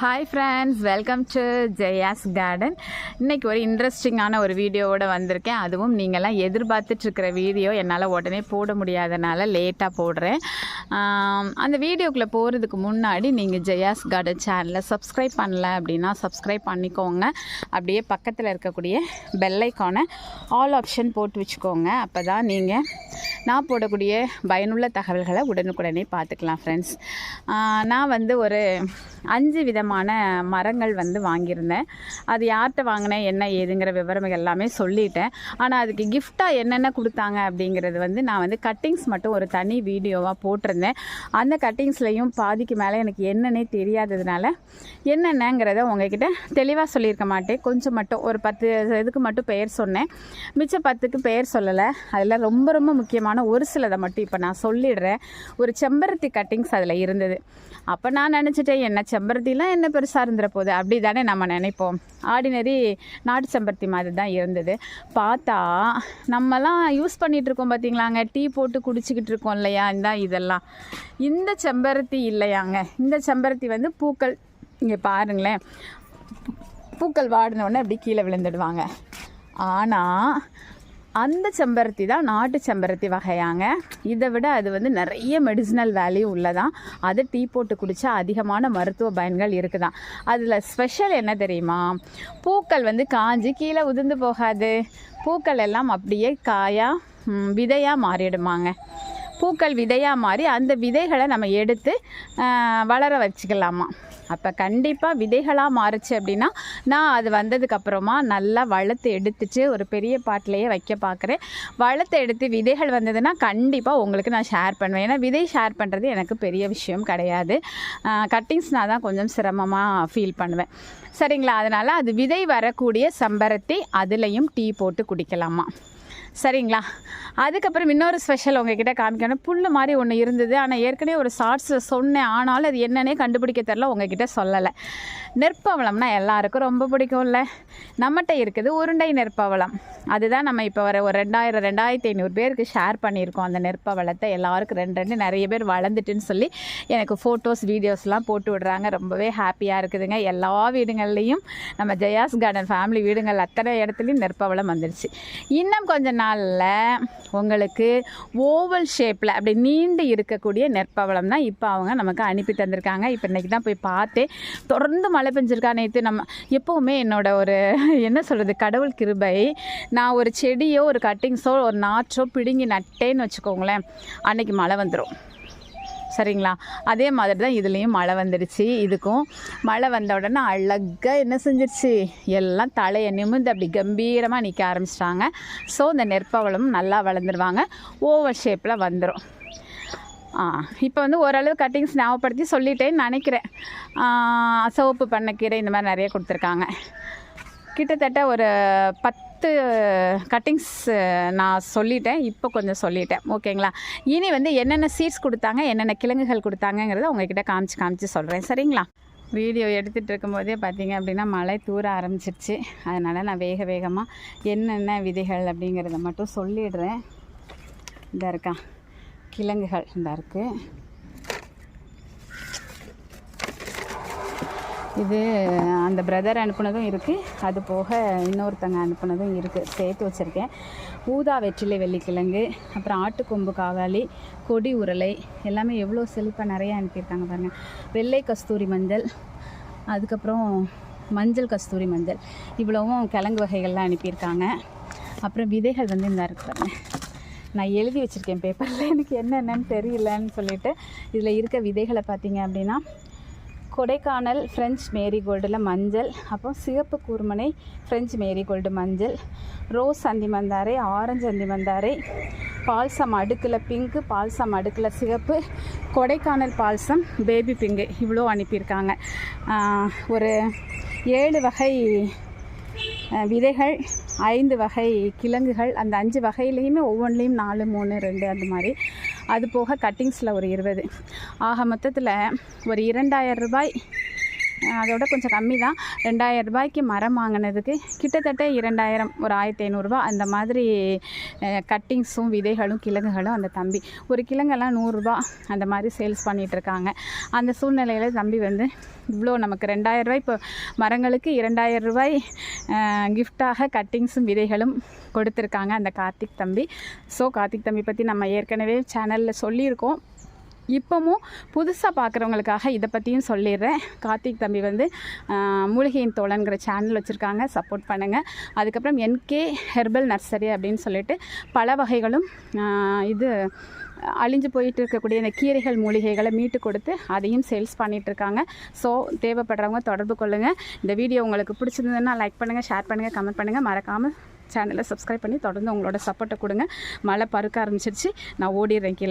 Hi friends welcome to Jaya's garden இன்றைக்கி ஒரு இன்ட்ரெஸ்டிங்கான ஒரு வீடியோவோட வந்திருக்கேன். அதுவும் நீங்கள்லாம் எதிர்பார்த்துட்ருக்கிற வீடியோ என்னால் உடனே போட முடியாதனால லேட்டாக போடுறேன். அந்த வீடியோக்குள்ளே போகிறதுக்கு முன்னாடி நீங்கள் ஜெயாஸ் கார்டன் சேனலை சப்ஸ்கிரைப் பண்ணல அப்படின்னா சப்ஸ்கிரைப் பண்ணிக்கோங்க. அப்படியே பக்கத்தில் இருக்கக்கூடிய பெல்லைக்கான ஆல் ஆப்ஷன் போட்டு வச்சுக்கோங்க. அப்போ தான் நீங்கள் நான் போடக்கூடிய பயனுள்ள தகவல்களை உடனுக்குடனே பார்த்துக்கலாம் ஃப்ரெண்ட்ஸ் நான் வந்து ஒரு அஞ்சு விதமான மரங்கள் வந்து வாங்கியிருந்தேன். அது யார்கிட்ட வாங்கினேன் என்ன ஏதுங்கிற விவரம் எல்லாமே சொல்லிட்டேன். ஆனால் அதுக்கு கிஃப்டாக என்னென்ன கொடுத்தாங்க அப்படிங்கிறது வந்து நான் வந்து கட்டிங்ஸ் மட்டும் ஒரு தனி வீடியோவாக போட்டிருந்தேன். அந்த கட்டிங்ஸ்லையும் பாதிக்கு மேலே எனக்கு என்னன்னே தெரியாததுனால என்னென்னங்கிறத உங்ககிட்ட தெளிவாக சொல்லியிருக்க மாட்டேன். கொஞ்சம் மட்டும் ஒரு பத்து இதுக்கு மட்டும் பெயர் சொன்னேன். மிச்ச பத்துக்கு பெயர் சொல்லலை. அதில் ரொம்ப ரொம்ப முக்கியமான ஒரு சிலதை மட்டும் இப்போ நான் சொல்லிடுறேன். ஒரு செம்பருத்தி கட்டிங்ஸ் அதில் இருந்தது. அப்போ நான் நினச்சிட்டேன் என்ன செம்பருத்திலாம் என்ன பெருசாக இருந்துற போகுது? அப்படி தானே நம்ம நினைப்போம். ஆர்டினரி நாட்டு செம்பருத்தி மாதிரி தான் இருந்தது. பார்த்தா நம்மலாம் யூஸ் பண்ணிகிட்டு இருக்கோம் பார்த்தீங்களாங்க டீ போட்டு குடிச்சிக்கிட்டு இருக்கோம் இல்லையா? இந்த இதெல்லாம். இந்த செம்பருத்தி இல்லையாங்க. இந்த செம்பருத்தி வந்து பூக்கள் இங்கே பாருங்களேன். பூக்கள் வாடினோடனே அப்படி கீழே விழுந்துடுவாங்க. ஆனால் அந்த செம்பருத்தி தான் நாட்டு செம்பருத்தி வகையாங்க. இதை விட அது வந்து நிறைய மெடிசினல் வேல்யூ உள்ளதான். அது டீ போட்டு குடித்தா அதிகமான மருத்துவ பயன்கள் இருக்குதான். அதில் ஸ்பெஷல் என்ன தெரியுமா? பூக்கள் வந்து காஞ்சி கீழே உதிர்ந்து போகாது. பூக்கள் எல்லாம் அப்படியே காயாக விதையாக மாறிடுமாங்க. பூக்கள் விதையாக மாறி அந்த விதைகளை நம்ம எடுத்து வளர வச்சுக்கலாமா? அப்போ கண்டிப்பாக விதைகளாக மாறுச்சு அப்படின்னா நான் அது வந்ததுக்கப்புறமா நல்லா வளர்த்து எடுத்துட்டு ஒரு பெரிய பாட்டிலேயே வைக்க பார்க்குறேன் வளர்த்து எடுத்து விதைகள் வந்ததுன்னா கண்டிப்பாக உங்களுக்கு நான் ஷேர் பண்ணுவேன். ஏன்னா விதை ஷேர் பண்ணுறது எனக்கு பெரிய விஷயம் கிடையாது. கட்டிங்ஸ் நான் தான் கொஞ்சம் சிரமமாக ஃபீல் பண்ணுவேன். சரிங்களா? அதனால் அது விதை வரக்கூடிய சம்பரத்தை அதுலேயும் டீ போட்டு குடிக்கலாமா? சரிங்களா? அதுக்கப்புறம் இன்னொரு ஸ்பெஷல் உங்ககிட்ட காமிக்கணும். புல் மாதிரி ஒன்று இருந்தது. ஆனால் ஏற்கனவே ஒரு ஷார்ட்ஸில் சொன்னேன். ஆனாலும் அது என்னன்னே கண்டுபிடிக்க தெரில உங்ககிட்ட சொல்லலை. நெற்பவளம்னா எல்லாருக்கும் ரொம்ப பிடிக்கும்ல. நம்மகிட்ட இருக்குது உருண்டை நெற்பவளம். அதுதான் நம்ம இப்போ வர ஒரு ரெண்டாயிரம் ரெண்டாயிரத்தி ஐநூறு பேருக்கு ஷேர் பண்ணியிருக்கோம் அந்த நெற்பவளத்தை. எல்லாருக்கும் ரெண்டு ரெண்டு நிறைய பேர் வளர்ந்துட்டுன்னு சொல்லி எனக்கு ஃபோட்டோஸ் வீடியோஸ்லாம் போட்டு விடுறாங்க. ரொம்பவே ஹாப்பியாக இருக்குதுங்க. எல்லா வீடுகள்லேயும் நம்ம ஜெயாஸ் கார்டன் ஃபேமிலி வீடுகள் அத்தனை இடத்துலையும் நெற்பவளம் வந்துடுச்சு இன்னும் கொஞ்ச நாளில் உங்களுக்கு ஓவல் ஷேப்பில் அப்படி நீண்டு இருக்கக்கூடிய நெற்பவளம் தான் இப்போ அவங்க நமக்கு அனுப்பி தந்திருக்காங்க. இப்போ இன்றைக்கி தான் போய் பார்த்தேன். தொடர்ந்து மழை பெஞ்சிருக்கா நேற்று நம்ம எப்போவுமே என்னோட ஒரு என்ன சொல்கிறது கடவுள் கிருபை நான் ஒரு செடியோ ஒரு கட்டிங்ஸோ ஒரு நாற்றோ பிடுங்கி நட்டேன்னு வச்சுக்கோங்களேன் அன்னைக்கு மழை வந்துடும் சரிங்களா? அதே மாதிரி தான் இதுலேயும் மழை வந்துடுச்சு இதுக்கும் மழை வந்த உடனே அழகாக என்ன செஞ்சிருச்சு? எல்லாம் தலையை நிமிர்ந்து அப்படி கம்பீரமாக நிற்க ஆரம்பிச்சிட்டாங்க. ஸோ இந்த நெற்பவளமும் நல்லா வளர்ந்துருவாங்க. ஓவர் ஷேப்பில் வந்துடும் இப்போ வந்து ஓரளவு கட்டிங்ஸ் ஞாபகப்படுத்தி சொல்லிட்டேன்னு நினைக்கிறேன். ஆ, சிவப்பு பண்ணைக்கீரை இந்த மாதிரி நிறைய கொடுத்துருக்காங்க. கிட்டத்தட்ட ஒரு பத்து கட்டிங்ஸ் நான் சொல்லிட்டேன். இப்போ கொஞ்சம் சொல்லிட்டேன். ஓகேங்களா? இனி வந்து என்னென்ன சீட்ஸ் கொடுத்தாங்க என்னென்ன கிழங்குகள் கொடுத்தாங்கங்கிறத உங்ககிட்ட காமிச்சு காமிச்சு சொல்கிறேன் சரிங்களா? வீடியோ எடுத்துகிட்டு இருக்கும்போதே பார்த்தீங்க அப்படின்னா மழை தூர ஆரம்பிச்சிருச்சு. அதனால் நான் வேக வேகமாக என்னென்ன விதைகள் அப்படிங்கிறத மட்டும் சொல்லிடுறேன். இதாக இருக்கா? கிழங்குகள் இந்த இருக்குது இது அந்த பிரதர் அனுப்புனதும் இருக்குது அது போக இன்னொருத்தங்க அனுப்புனதும் இருக்குது சேர்த்து வச்சுருக்கேன். ஊதா வெற்றிலை வெள்ளிக்கிழங்கு அப்புறம் ஆட்டுக்கொம்பு காவாலி கொடி உருளை எல்லாமே எவ்வளோ செழிப்பாக நிறையா அனுப்பியிருக்காங்க பாருங்கள் வெள்ளை கஸ்தூரி மஞ்சள் அதுக்கப்புறம் மஞ்சள் கஸ்தூரி மஞ்சள். இவ்வளவும் கிழங்கு வகைகள்லாம் அனுப்பியிருக்காங்க. அப்புறம் விதைகள் வந்து இந்த இருக்கு பாருங்கள் நான் எழுதி வச்சுருக்கேன் பேப்பரில் எனக்கு என்னென்னு தெரியலன்னு சொல்லிட்டு இதில் இருக்க விதைகளை பார்த்தீங்க அப்படின்னா கொடைக்கானல் ஃப்ரெஞ்ச் மேரிகோல்டில் மஞ்சள் அப்புறம் சிவப்பு கூர்மனை ஃப்ரெஞ்ச் மேரிகோல்டு மஞ்சள் ரோஸ் அந்திமந்தாரை ஆரஞ்சு அந்திமந்தாரை பால்சம் அடுக்கில் பிங்க்கு பால்சம் அடுக்கில் சிவப்பு கொடைக்கானல் பால்சம் பேபி பிங்கு இவ்வளோ அனுப்பியிருக்காங்க. ஒரு ஏழு வகை விதைகள் ஐந்து வகை கிழங்குகள் அந்த அஞ்சு வகையிலையுமே ஒவ்வொன்றிலையும் நாலு மூணு ரெண்டு அந்த மாதிரி. அது போக கட்டிங்ஸில் ஒரு இருபது. ஆக மொத்தத்தில் ஒரு இரண்டாயிரம் ரூபாய் அதோட கொஞ்சம் கம்மி தான். ரெண்டாயிரம் ரூபாய்க்கு மரம் வாங்கினதுக்கு கிட்டத்தட்ட இரண்டாயிரம் ஒரு ஆயிரத்தி ஐநூறுரூவா அந்த மாதிரி கட்டிங்ஸும் விதைகளும் கிழங்குகளும் அந்த தம்பி. ஒரு கிழங்கெல்லாம் நூறுரூவா அந்த மாதிரி சேல்ஸ் பண்ணிகிட்ருக்காங்க அந்த சூழ்நிலையில் தம்பி வந்து இவ்வளோ நமக்கு ரெண்டாயிரம் ரூபாய் இப்போ மரங்களுக்கு இரண்டாயிரம் ரூபாய் கிஃப்டாக கட்டிங்ஸும் விதைகளும் கொடுத்துருக்காங்க அந்த கார்த்திக் தம்பி. ஸோ கார்த்திக் தம்பி பற்றி நம்ம ஏற்கனவே சேனலில் சொல்லியிருக்கோம். இப்போவும் புதுசாக பார்க்குறவங்களுக்காக இதை பற்றியும் சொல்லிடுறேன். கார்த்திக் தம்பி வந்து மூலிகையின் தோழன்கிற சேனல் வச்சுருக்காங்க. சப்போர்ட் பண்ணுங்கள் அதுக்கப்புறம் என்கே ஹெர்பல் நர்சரி அப்படின்னு சொல்லிட்டு பல வகைகளும் இது அழிஞ்சு போயிட்டு இருக்கக்கூடிய இந்த கீரைகள் மூலிகைகளை மீட்டு கொடுத்து அதையும் சேல்ஸ் பண்ணிகிட்ருக்காங்க இருக்காங்க ஸோ தேவைப்படுறவங்க தொடர்பு கொள்ளுங்கள் இந்த வீடியோ உங்களுக்கு பிடிச்சிருந்ததுன்னா லைக் பண்ணுங்கள் ஷேர் பண்ணுங்கள் கமெண்ட் பண்ணுங்கள் மறக்காமல் சேனலை சப்ஸ்கிரைப் பண்ணி தொடர்ந்து உங்களோட சப்போர்ட்டை கொடுங்க. மழை பருக்க ஆரம்பிச்சிருச்சு. நான் ஓடிடுறேன் கீழே.